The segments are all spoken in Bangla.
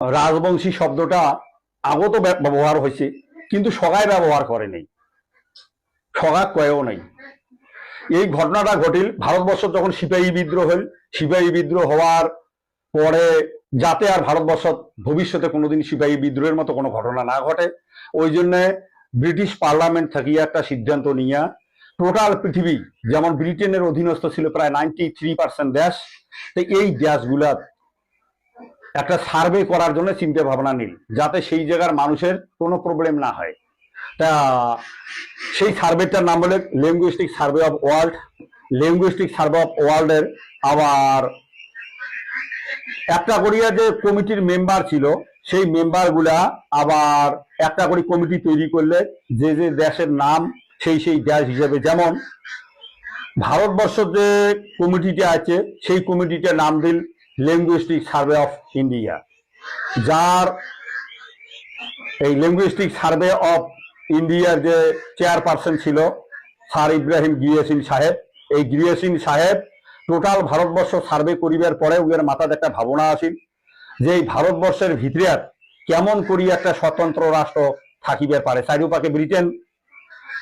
রাজবংশী শব্দটা আগত ব্যবহার হয়েছে, কিন্তু সগাই ব্যবহার করে নেই। সগা কয়েও নেই। এই ঘটনাটা ঘটিল ভারতবর্ষ যখন সিপাহী বিদ্রোহ হল, সিপাহী বিদ্রোহ হওয়ার পরে যাতে আর ভারতবর্ষ ভবিষ্যতে কোনোদিন সিপাহী বিদ্রোহের মতো কোনো ঘটনা না ঘটে, ওই জন্য ব্রিটিশ পার্লামেন্ট থেকে একটা সিদ্ধান্ত নিয়ে টোটাল পৃথিবী, যেমন ব্রিটেনের অধীনস্থ ছিল প্রায় নাইনটি থ্রি পার্সেন্ট দেশ, তো এই দেশগুলা একটা সার্ভে করার জন্য চিন্তা ভাবনা নিল, যাতে সেই জায়গার মানুষের কোনো প্রবলেম না হয়। তা সেই সার্ভেটার নাম বলে linguistic survey of world linguistic survey of ওয়ার্ল্ডের আবার একটা করিয়া যে কমিটির মেম্বার ছিল, সেই মেম্বারগুলা আবার একটা করে কমিটি তৈরি করলে যে যে দেশের নাম সেই সেই দেশ হিসেবে। যেমন ভারতবর্ষ যে কমিটিটা আছে, সেই কমিটিটার নাম দিল ল্যাঙ্গুইস্টিক সার্ভে অফ ইন্ডিয়া যার এই ল্যাঙ্গুইস্টিক সার্ভে অফ ইন্ডিয়ার যে চেয়ারপারসন ছিল, স্যার ইব্রাহিম গিয়েসিন সাহেব। এই গিয়েসিন সাহেব টোটাল ভারতবর্ষ সার্ভে করিবার পরে উয়ের মাথাতে একটা ভাবনা আসিল যে এই ভারতবর্ষের ভিতরে কেমন করি একটা স্বতন্ত্র রাষ্ট্র থাকিবার পারে। চারিপাকে ব্রিটেন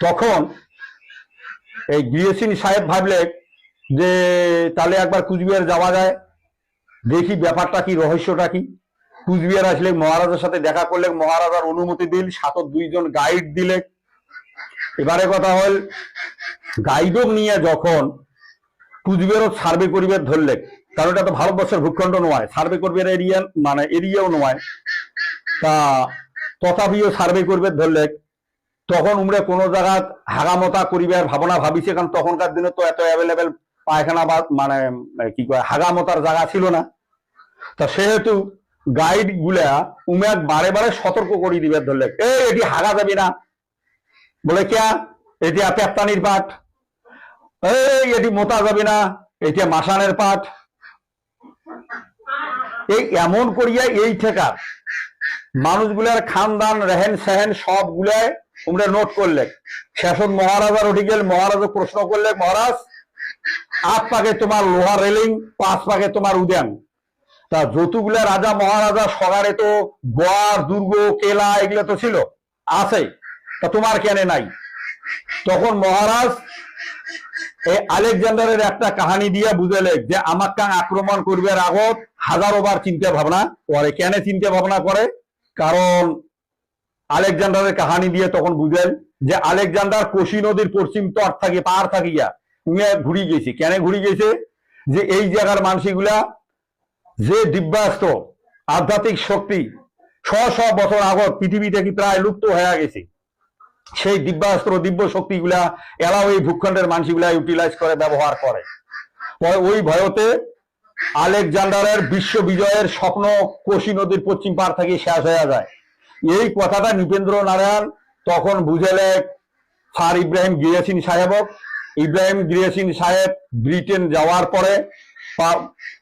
তখন এই গিয়েসিন সাহেব ভাবলে যে তাহলে একবার কুচবিহার যাওয়া যায়। দেখি ব্যাপারটা কি, রহস্যটা কি? কুচবিহার আসলে মহারাজার সাথে দেখা করলে মহারাজার অনুমতি দিল সাথে দুইজন গাইড দিলে। এবারে কথা হল গাইডও নিয়ে যখন কুচবিহারও সার্ভে করিবার ধরলে, কারণ এটা তো ভারতবর্ষের ভূখণ্ড নয়, সার্ভে করবে এরিয়া মানে এরিয়াও নয়, তা তথাপিও সার্ভে করবে ধরলে, তখন উমরে কোনো জায়গা হাগামতা করিবার ভাবনা ভাবিছে, কারণ তখনকার দিনে তো এত অ্যাভেলেবেল পায়খানা বা মানে কি কয়, হাগামতার জায়গা ছিল না। তা সেহেতু গাইডগুলা উমেক বারে বারে সতর্ক করে দিবে ধরলে। এই, এটি হাগা যাবি না। বলে, ক্যা? এটি পেপ্তানির পাঠ। এই, এটি মোতা যাবে না। এটা মাসানের পাঠ। এই, এমন করিয়া এই ঠেকা মানুষগুলার খানদান, রেহেন সেহেন সবগুলায় তোমরা নোট করলে। শেষত মহারাজার উঠে গেল মহারাজা প্রশ্ন করলে, মহারাজ, আট পাকে তোমার লোহা রেলিং, পাঁচ পাকে তোমার উদ্যান। তা যতগুলা রাজা, মহারাজা, সগারে তো গোয়ার, দুর্গ, কেলা এগুলো তো ছিল, আছে। তা তোমার কেন নাই? তখন মহারাজ এই আলেকজান্ডারের একটা কাহানি দিয়া বুঝালে যে আমার কাং আক্রমণ করবার আগত হাজারো বার চিন্তা ভাবনা করে। কেন চিন্তা ভাবনা করে? কারণ আলেকজান্ডারের কাহানি দিয়ে তখন বুঝেন যে আলেকজান্ডার কোশি নদীর পশ্চিম তট থাকি পার থাকিয়া ঘুরি গেছি। কেন ঘুরি গেছে? যে এই জায়গার মানসিগুলা যে দিব্যাস্ত্র আধ্যাত্মিক শক্তি শ শ বছর আগত পৃথিবী থেকে প্রায় লুপ্ত হয়ে গেছে, সেই দিব্যাস্ত্র দিব্য শক্তিগুলা এরাও এই ভূখণ্ডের মানসিগুলা ইউটিলাইজ করে, ব্যবহার করে। ওই ভয়তে আলেকজান্ডারের বিশ্ব বিজয়ের স্বপ্ন কোশি নদীর পশ্চিম পার থেকে শেষ হয়ে যায়। এই কথাটা নৃপেন্দ্র নারায়ণ তখন বুঝেলে স্যার ইব্রাহিম গিয়াসিন সাহেবক। ইব্রাহিম গিয়াসিন সাহেব ব্রিটেন যাওয়ার পরে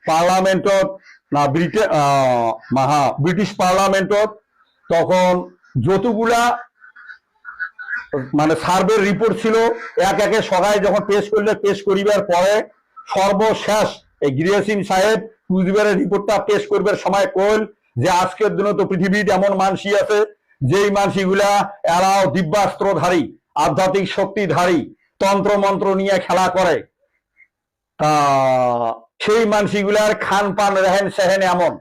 পার্লামেন্টত, না মাহা ব্রিটিশ পার্লামেন্টত তখন যতগুলা মানে সার্ভের রিপোর্ট ছিল, এক একে সবাই যখন পেশ করলে, পেশ করিবার পরে সর্বশেষ এই গিরিয়াসিন সাহেব কুচবিহারের রিপোর্টটা পেশ করবার সময় কইল যে আজকের দিনে তো পৃথিবীতে এমন মানসি আছে, যেই মানসিগুলা এরাও দিব্যাস্ত্রধারী, আধ্যাত্মিক শক্তিধারী তন্ত্র মন্ত্র নিয়ে খেলা করে। তা সেই মানসিগুলার খান পান, রেহেন সেহেন এমন।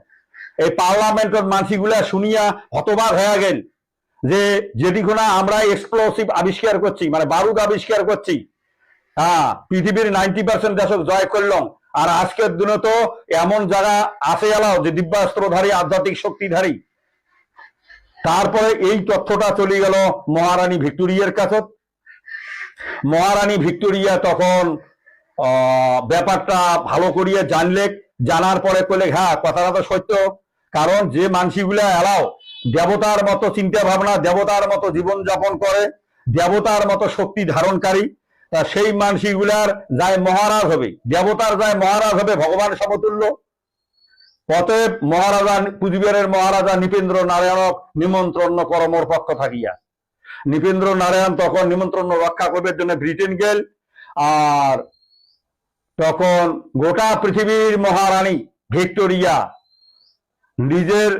এই পার্লামেন্টের মানসিগুলা শুনিয়া হতবাক হয়ে গেল যে যেটিখানে আমরা এক্সপ্লোসিভ আবিষ্কার করছি মানে বারুদ আবিষ্কার করছি। হ্যাঁ পৃথিবীর নাইনটি পার্সেন্ট দেশক জয় করলাম। আর আজকের দিনে তো এমন যারা আছে এলাও যে দিব্যাস্ত্রধারী, আধ্যাত্মিক শক্তিধারী। তারপরে এই তথ্যটা চলে গেল মহারানী ভিক্টোরিয়ার কাছে। মহারানী ভিক্টোরিয়া তখন ব্যাপারটা ভালো করিয়া জানলে, জানার পরে কইলে হ্যাঁ কথাটা তো সত্য। কারণ যে মানসিগুলা এলাও, দেবতার মতো চিন্তা ভাবনা দেবতার মতো জীবন যাপন করে, দেবতার মতো শক্তি ধারণকারী সেই মানসিগুলার যায় মহারাজ হবে। দেবতার যায় মহারাজ হবে ভগবান সমতুল্য। অতএব মহারাজা, কুচবিহারের মহারাজা নৃপেন্দ্র নারায়ণক নিমন্ত্রণ করমর পক্ষ থাকিয়া। নৃপেন্দ্র নারায়ণ তখন নিমন্ত্রণ রক্ষা করবার জন্য ব্রিটেন গেল, আর তখন গোটা পৃথিবীর মহারানী ভিক্টোরিয়া নিজের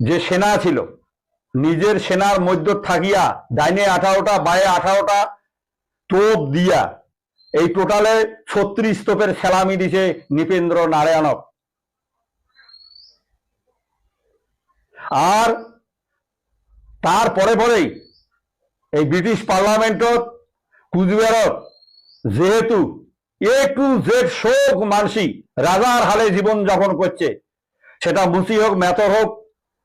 যে সেনা ছিল, নিজের সেনার মধ্য থাকিয়া ডাইনে আঠারোটা, বায়ে আঠারোটা তোপ দিয়া এই টোটালে ছত্রিশ তোপের সেলামি দিছে নৃপেন্দ্র নারায়ণক। আর তার পরে পরেই এই ব্রিটিশ পার্লামেন্টত কুচবিহারত যেহেতু এ টু জেড শোক মানসি রাজার হালে জীবন যাপন করছে। সেটা মুসি হোক মেতর হোক,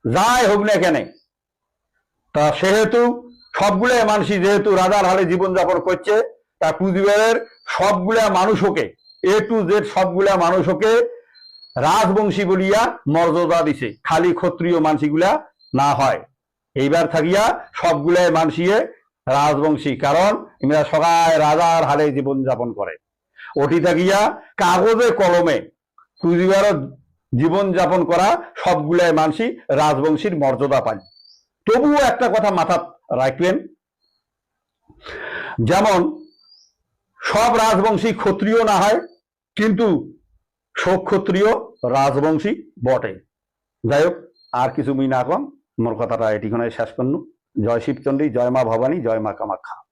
যাই হোক না কেন। তা সেহেতু সবগুলা মানসি যেহেতু রাজার হালে জীবন যাপন করছে, তা কুচবিহারের সবগুলা মানুষকে এ টু জেড সবগুলা মানুষকে রাজবংশী বলিয়া মর্যাদা দিছে। খালি ক্ষত্রিয় মানসিগুলা না হয়। এইবার থাকিয়া সবগুলাই মানসিয়ে রাজবংশী, কারণ এরা সবাই রাজার হালে জীবন যাপন করে। ওটি থাকিয়া কাগজে, কলমে কুচবিহারত জীবন যাপন করা সবগুলাই মানসি রাজবংশীর মর্যাদা পায়। তবুও একটা কথা মাথা রাখবেন। যেমন, সব রাজবংশী ক্ষত্রিয় না হয়, কিন্তু শোক ক্ষত্রিয় রাজবংশী বটে। যাই হোক, আর কিছু মুই না কম। মোর কথাটা এটিখানে শেষ করনু জয় শিবচন্ডী, জয় মা ভবানী, জয় মা কামাখ্যা।